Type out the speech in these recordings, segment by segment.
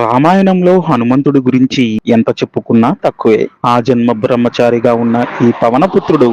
రామాయణంలో హనుమంతుడి గురించి ఎంత చెప్పుకున్నా తక్కువే. ఆ జన్మ బ్రహ్మచారిగా ఉన్న ఈ పవనపుత్రుడు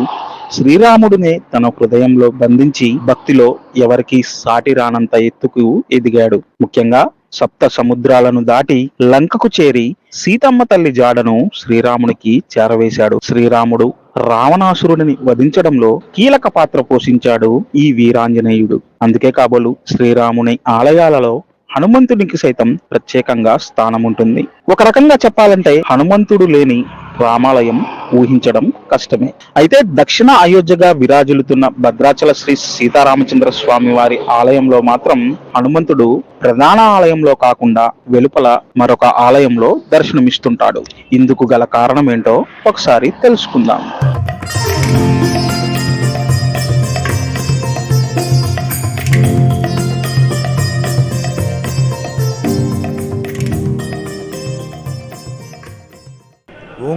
శ్రీరాముడినే తన హృదయంలో బంధించి భక్తిలో ఎవరికి సాటి రానంత ఎత్తుకు ఎదిగాడు. ముఖ్యంగా సప్త సముద్రాలను దాటి లంకకు చేరి సీతమ్మ తల్లి జాడను శ్రీరామునికి చేరవేశాడు. శ్రీరాముడు రావణాసురుడిని వధించడంలో కీలక పాత్ర పోషించాడు ఈ వీరాంజనేయుడు. అందుకే కాబోలు శ్రీరాముని ఆలయాలలో హనుమంతునికి సైతం ప్రత్యేకంగా స్థానం ఉంటుంది ఒక రకంగా చెప్పాలంటే హనుమంతుడు లేని రామాలయం ఊహించడం కష్టమే. అయితే దక్షిణ అయోధ్యగా విరాజిల్లుతున్న భద్రాచల శ్రీ సీతారామచంద్ర స్వామి వారి ఆలయంలో మాత్రం హనుమంతుడు ప్రధాన ఆలయంలో కాకుండా వెలుపల మరొక ఆలయంలో దర్శనమిస్తుంటాడు. ఇందుకు గల కారణం ఏంటో ఒకసారి తెలుసుకుందాం.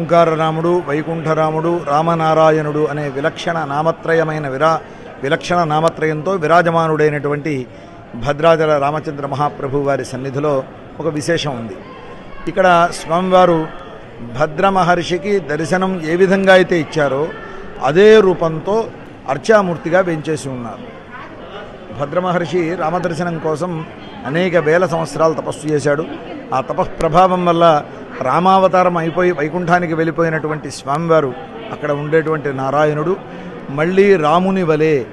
ఓంకారరాముడు వైకుంఠరాముడు రామనారాయణుడు అనే విలక్షణ నామత్రయమైన విరా విలక్షణ నామత్రయంతో విరాజమానుడైనటువంటి భద్రాచల రామచంద్ర మహాప్రభు వారి సన్నిధిలో ఒక విశేషం ఉంది. ఇక్కడ స్వామివారు భద్ర మహర్షికి దర్శనం ఏ విధంగా అయితే ఇచ్చారో అదే రూపంతో అర్చామూర్తిగా వేంచేసి ఉన్నారు. భద్రమహర్షి రామదర్శనం కోసం అనేక వేల సంవత్సరాలు తపస్సు చేశాడు. ఆ తపఃప్రభావం వల్ల రామావతారం అయిపోయి వైకుంఠానికి వెళ్ళిపోయినటువంటి స్వామివారు అక్కడ ఉండేటువంటి నారాయణుడు మళ్ళీ రాముని వలె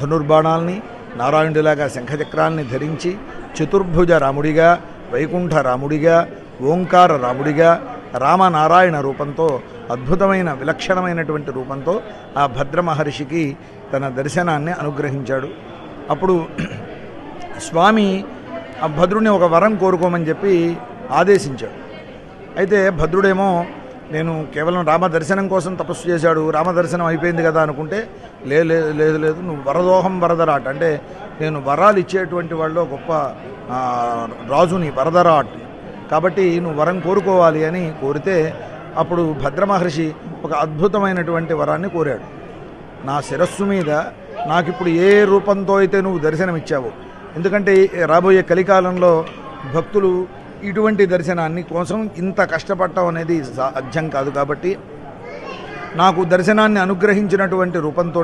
ధనుర్బాణాల్ని నారాయణుడిలాగా శంఖచక్రాల్ని ధరించి చతుర్భుజ రాముడిగా వైకుంఠ రాముడిగా ఓంకార రాముడిగా రామనారాయణ రూపంతో అద్భుతమైన విలక్షణమైనటువంటి రూపంతో ఆ భద్ర మహర్షికి తన దర్శనాన్ని అనుగ్రహించాడు. అప్పుడు స్వామి ఆ భద్రుని ఒక వరం కోరుకోమని చెప్పి ఆదేశించాడు. అయితే భద్రుడేమో నేను కేవలం రామ దర్శనం కోసం తపస్సు చేశాడు రామ దర్శనం అయిపోయింది కదా అనుకుంటే లే లేదు లేదు లేదు నువ్వు వరదోహం వరదరాట్. అంటే నేను వరాలు ఇచ్చేటువంటి వాళ్ళు గొప్ప రాజుని వరదరాట్. కాబట్టి నువ్వు వరం కోరుకోవాలి అని కోరితే అప్పుడు భద్ర మహర్షి ఒక అద్భుతమైనటువంటి వరాన్ని కోరాడు. నా శిరస్సు మీద నాకు ఇప్పుడు ఏ రూపంతో అయితే నువ్వు దర్శనమిచ్చావు ఎందుకంటే రాబోయే కలికాలంలో భక్తులు ఇటువంటి దర్శనాన్ని కోసం ఇంత కష్టపడటం అనేది సాధ్యం కాదు కాబట్టి నాకు దర్శనాన్ని అనుగ్రహించినటువంటి రూపంతో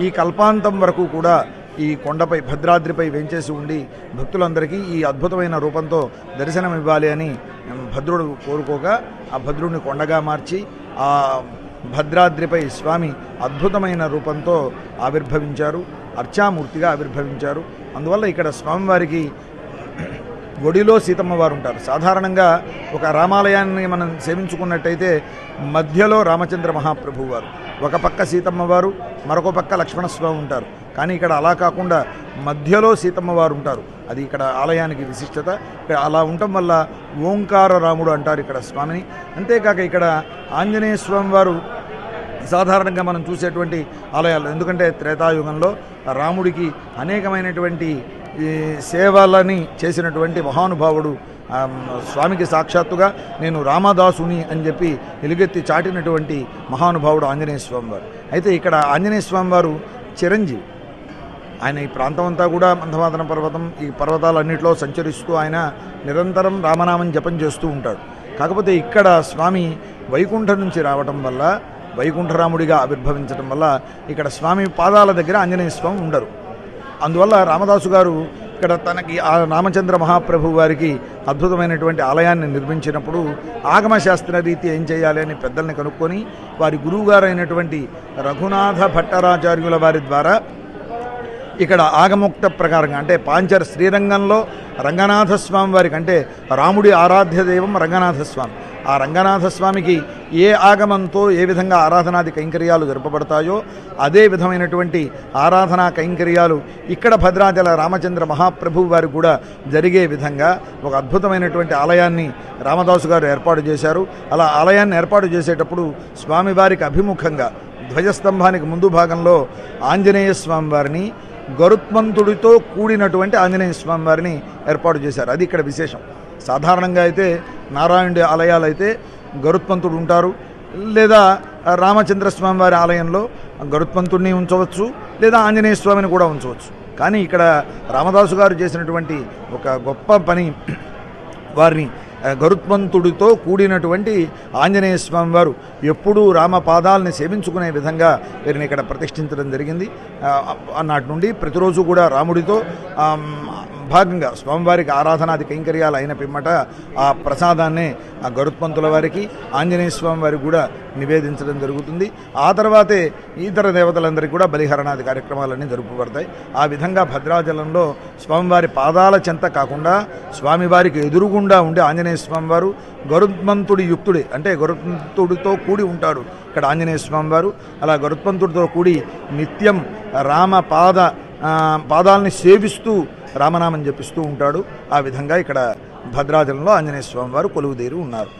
ఈ కల్పాంతం వరకు కూడా ఈ కొండపై భద్రాద్రిపై వెంచేసి ఉండి భక్తులందరికీ ఈ అద్భుతమైన రూపంతో దర్శనం ఇవ్వాలి అని భద్రుడు కోరుకోగా ఆ భద్రుడిని కొండగా మార్చి ఆ భద్రాద్రిపై స్వామి అద్భుతమైన రూపంతో ఆవిర్భవించారు అర్చామూర్తిగా ఆవిర్భవించారు. అందువల్ల ఇక్కడ స్వామివారికి ఒడిలో సీతమ్మ వారు ఉంటారు. సాధారణంగా ఒక రామాలయాన్ని మనం సేవించుకున్నట్టయితే మధ్యలో రామచంద్ర మహాప్రభు వారు. ఒక పక్క సీతమ్మ వారు మరొక పక్క లక్ష్మణస్వామి ఉంటారు. కానీ ఇక్కడ అలా కాకుండా మధ్యలో సీతమ్మ వారు ఉంటారు. అది ఇక్కడ ఆలయానికి విశిష్టత. ఇక్కడ అలా ఉండటం వల్ల ఓంకార రాముడు అంటారు ఇక్కడ స్వామిని. అంతేకాక ఇక్కడ ఆంజనేయ స్వామి వారు సాధారణంగా మనం చూసేటువంటి ఆలయాలు ఎందుకంటే త్రేతాయుగంలో రాముడికి అనేకమైనటువంటి ఈ సేవలని చేసినటువంటి మహానుభావుడు స్వామికి సాక్షాత్తుగా నేను రామదాసుని అని చెప్పి ఎలుగెత్తి చాటినటువంటి మహానుభావుడు ఆంజనేయ స్వామి వారు అయితే ఇక్కడ ఆంజనేయ స్వామి వారు చిరంజీవి. ఆయన ఈ ప్రాంతం అంతా కూడా మంధమాదన పర్వతం ఈ పర్వతాలన్నింటిలో సంచరిస్తూ ఆయన నిరంతరం రామనామం జపం చేస్తూ ఉంటాడు. కాకపోతే ఇక్కడ స్వామి వైకుంఠం నుంచి రావటం వల్ల వైకుంఠరాముడిగా ఆవిర్భవించడం వల్ల ఇక్కడ స్వామి పాదాల దగ్గర ఆంజనేయ స్వామి ఉండరు. అందువల్ల రామదాసు గారు ఇక్కడ తనకి ఆ రామచంద్ర మహాప్రభు వారికి అద్భుతమైనటువంటి ఆలయాన్ని నిర్మించినప్పుడు ఆగమశాస్త్ర రీతి ఏం చేయాలి అని పెద్దల్ని కనుక్కొని వారి గురువుగారు అయినటువంటి రఘునాథ భట్టరాచార్యుల వారి ద్వారా ఇక్కడ ఆగముక్త ప్రకారంగా అంటే పాంచర్ శ్రీరంగంలో రంగనాథస్వామి వారికి అంటే రాముడి ఆరాధ్య దైవం రంగనాథ స్వామి ఆ రంగనాథ స్వామికి ఏ ఆగమంతో ఏ విధంగా ఆరాధనాది కైంకర్యాలు జరపబడతాయో అదే విధమైనటువంటి ఆరాధనా కైంకర్యాలు ఇక్కడ భద్రాచల రామచంద్ర మహాప్రభు వారు కూడా జరిగే విధంగా ఒక అద్భుతమైనటువంటి ఆలయాన్ని రామదాసు గారు ఏర్పాటు చేశారు. అలా ఆలయాన్ని ఏర్పాటు చేసేటప్పుడు స్వామివారికి అభిముఖంగా ధ్వజస్తంభానికి ముందు భాగంలో ఆంజనేయ స్వామివారిని గరుత్మంతుడితో కూడినటువంటి ఆంజనేయ స్వామి వారిని ఏర్పాటు చేశారు. అది ఇక్కడ విశేషం. సాధారణంగా అయితే నారాయణుడి ఆలయాలు అయితే గరుత్మంతుడు ఉంటారు. లేదా రామచంద్ర స్వామి వారి ఆలయంలో గరుత్మంతుడిని ఉంచవచ్చు లేదా ఆంజనేయ స్వామిని కూడా ఉంచవచ్చు. కానీ ఇక్కడ రామదాసు గారు చేసినటువంటి ఒక గొప్ప పని వారిని గరుత్మంతుడితో కూడినటువంటి ఆంజనేయ స్వామి వారు ఎప్పుడూ రామపాదాలని సేవించుకునే విధంగా వీరిని ఇక్కడ ప్రతిష్ఠించడం జరిగింది. ఆ, నుండి ప్రతిరోజు కూడా రాముడితో భాగంగా స్వామివారికి ఆరాధనాది కైంకర్యాలు అయిన పిమ్మట ఆ ప్రసాదాన్ని ఆ గరుత్పంతుల వారికి ఆంజనేయ స్వామి వారికి కూడా నివేదించడం జరుగుతుంది. ఆ తర్వాతే ఇతర దేవతలందరికీ కూడా బలిహరణాది కార్యక్రమాలన్నీ జరుపబడతాయి ఆ విధంగా భద్రాచలంలో స్వామివారి పాదాల చెంత కాకుండా స్వామివారికి ఎదురుగుండా ఉండే ఆంజనేయ స్వామివారు గరుత్మంతుడి యుక్తుడే అంటే గరుత్మంతుడితో కూడి ఉంటాడు. ఇక్కడ ఆంజనేయ స్వామివారు అలా గరుత్మంతుడితో కూడి నిత్యం రామ పాద ఆ, పాదాలని సేవిస్తూ రామనామం జపిస్తూ ఉంటాడు. ఆ విధంగా ఇక్కడ భద్రాచలంలో ఆంజనేయ స్వామి వారు కొలువుదేరి ఉన్నారు.